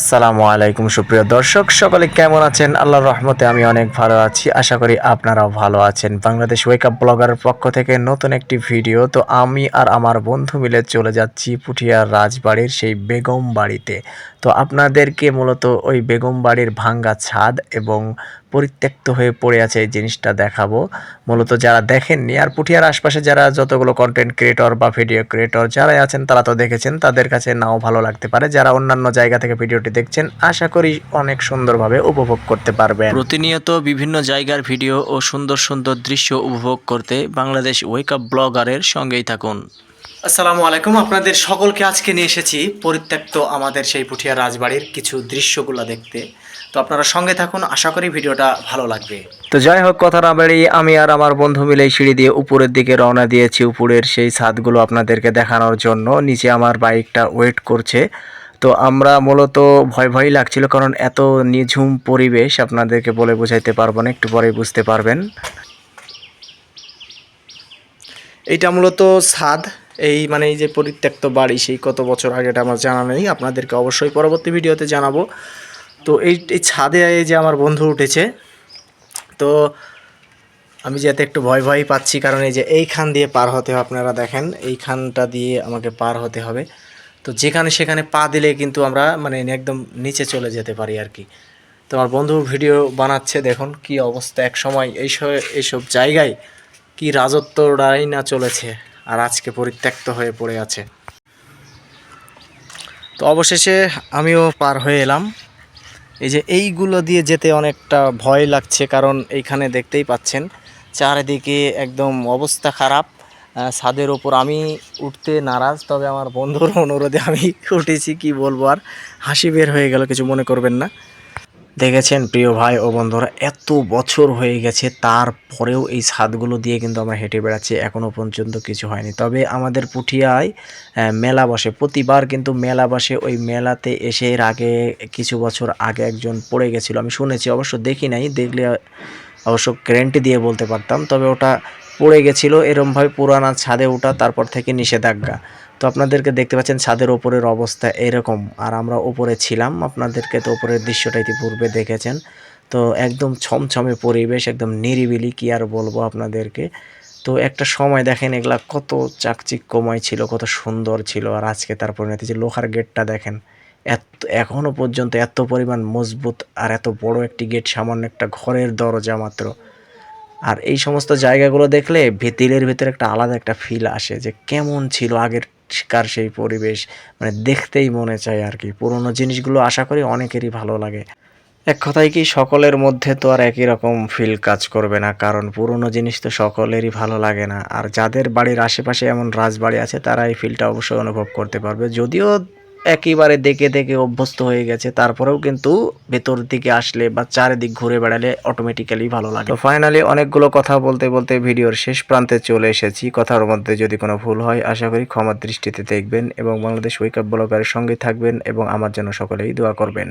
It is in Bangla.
আসসালামু আলাইকুম সুপ্রিয় দর্শক, সকলে কেমন আছেন? আল্লাহর রহমতে আমি অনেক ভালো আছি। আশা করি আপনারাও ভালো আছেন। বাংলাদেশ ওয়েক আপ ব্লগারের পক্ষ থেকে নতুন একটি ভিডিও। তো আমি আর আমার বন্ধু মিলে চলে যাচ্ছি পুঠিয়ার রাজবাড়ির সেই বেগম বাড়িতে। তো আপনাদেরকে মূলত ওই বেগম বাড়ির ভাঙ্গা ছাদ এবং পরিত্যক্ত হয়ে পড়ে আছে এই জিনিসটা দেখাবো। মূলত যারা দেখেননি আর পুঠিয়ার আশপাশে যারা যতগুলো কন্টেন্ট ক্রিয়েটর বা ভিডিও ক্রিয়েটর যারাই আছেন, তারা তো দেখেছেন, তাদের কাছে নাও ভালো লাগতে পারে। যারা অন্যান্য জায়গা থেকে ভিডিওটি দেখছেন, আশা করি অনেক সুন্দরভাবে উপভোগ করতে পারবেন। প্রতিনিয়ত বিভিন্ন জায়গার ভিডিও ও সুন্দর সুন্দর দৃশ্য উপভোগ করতে বাংলাদেশ ওয়েক আপ ব্লগারের সঙ্গেই থাকুন। আসসালামু আলাইকুম। আপনাদের সকলকে আজকে নিয়ে এসেছি পরিত্যক্ত আমাদের সেই পুঠিয়া রাজবাড়ির কিছু দৃশ্যগুলো দেখতে। তো আপনারা সঙ্গে থাকুন আশা করি ভিডিওটা ভালো লাগবে। তো যাই হোক কথা না বেরিয়ে আমি আর আমার বন্ধু মিলে সিঁড়ি দিয়ে উপরের দিকে রওনা দিয়েছি উপরের সেই ছাদগুলো আপনাদেরকে দেখানোর জন্য। নিচে আমার বাইকটা ওয়েট করছে। তো আমরা মূলত ভয় ভয় লাগছিল কারণ এত নিঝুম পরিবেশ আপনাদেরকে বলে বোঝাইতে পারব না একটু পরে বুঝতে পারবেন। এটা মূলত ছাদ। এই মানে এই যে পরিত্যক্ত বাড়ি, সেই কত বছর আগে এটা আমার জানা নেই, আপনাদেরকে অবশ্যই পরবর্তী ভিডিওতে জানাব। তো এই এই ছাদে এই যে আমার বন্ধু উঠেছে, তো আমি যাতে একটু ভয় ভয় পাচ্ছি, কারণ এই যে এইখান দিয়ে পার হতে হবে, আপনারা দেখেন, এইখানটা দিয়ে আমাকে পার হতে হবে। তো যেখানে সেখানে পা দিলে কিন্তু আমরা মানে একদম নিচে চলে যেতে পারি আর কি। তো আমার বন্ধু ভিডিও বানাচ্ছে, দেখুন কি অবস্থা, এক সময় এইসব এইসব জায়গায় কি রাজত্বটাই না চলেছে। আর আজকে পরিত্যক্ত হয়ে পড়ে আছে। তো অবশেষে আমিও পার হয়ে এলাম। এই যে এইগুলো দিয়ে যেতে অনেকটা ভয় লাগছে, কারণ এইখানে দেখতেই পাচ্ছেন, চারিদিকে একদম অবস্থা খারাপ। ছাদের ওপর আমি উঠতে নারাজ, তবে আমার বন্ধুর অনুরোধে আমি উঠেছি, কি বলব আর? হাসি বের হয়ে গেল, কিছু মনে করবেন না। দেখেছেন প্রিয় ভাই ও বন্ধুরা, এত বছর হয়ে গেছে, তারপরেও এই ছাদগুলো দিয়ে কিন্তু আমরা হেঁটে বেড়াচ্ছি এখনও পর্যন্ত কিছু হয়নি। তবে আমাদের পুঠিয়ায় মেলা বসে, প্রতিবার কিন্তু মেলা বসে, ওই মেলাতে এসে এর আগে কিছু বছর আগে একজন পড়ে গেছিল। আমি শুনেছি, অবশ্য দেখি নাই, দেখলে অবশ্য গ্যারেন্টি দিয়ে বলতে পারতাম, তবে ওটা পড়ে গেছিল, এরমভাবে পুরানা ছাদে ওঠা, তারপর থেকে নিষেধাজ্ঞা। তো আপনাদেরকে দেখতে পাচ্ছেন ছাদের ওপরের অবস্থা এরকম। আর আমরা ওপরে ছিলাম, আপনাদেরকে তো ওপরের দৃশ্যটা ইতিপূর্বে দেখেছেন। তো একদম ছমছমে পরিবেশ, একদম নিরিবিলি, কি আর বলব আপনাদেরকে। তো একটা সময় দেখেন এগুলা কত চাকচিক্যময় ছিল, কত সুন্দর ছিল। আর আজকে তার পরিণতি যে লোহার গেটটা দেখেন, এত এখনও পর্যন্ত এত পরিমাণ মজবুত আর এত বড় একটি গেট, সামান্য একটা ঘরের দরজা মাত্র। আর এই সমস্ত জায়গাগুলো দেখলে ভেতিলের ভেতরে একটা আলাদা একটা ফিল আসে যে কেমন ছিল আগের কার সেই পরিবেশ। মানে দেখতেই মনে চায় আর কি। পুরোনো জিনিসগুলো আশা করি অনেকেরই ভালো লাগে। এক কথায় কি সকলের মধ্যে তো আর একই রকম ফিল কাজ করবে না, কারণ পুরনো জিনিস তো সকলেরই ভালো লাগে না। আর যাদের বাড়ির আশেপাশে এমন রাজবাড়ি আছে, তারা এই ফিলটা অবশ্যই অনুভব করতে পারবে। যদিও একেবারে দেখে দেখে অভ্যস্ত হয়ে গেছে। তারপরেও কিন্তু ভেতর দিকে আসলে বা চারিদিক ঘুরে বেড়ালে অটোমেটিক্যালি ভালো লাগে। তো ফাইনালি অনেকগুলো কথা বলতে বলতে ভিডিওর শেষ প্রান্তে চলে এসেছি। কথার মধ্যে যদি কোনো ভুল হয়, আশা করি ক্ষমার দৃষ্টিতে দেখবেন এবং বাংলাদেশ ওয়েক আপ ব্লগারের সঙ্গে থাকবেন এবং আমার জন্য সকলেই দোয়া করবেন।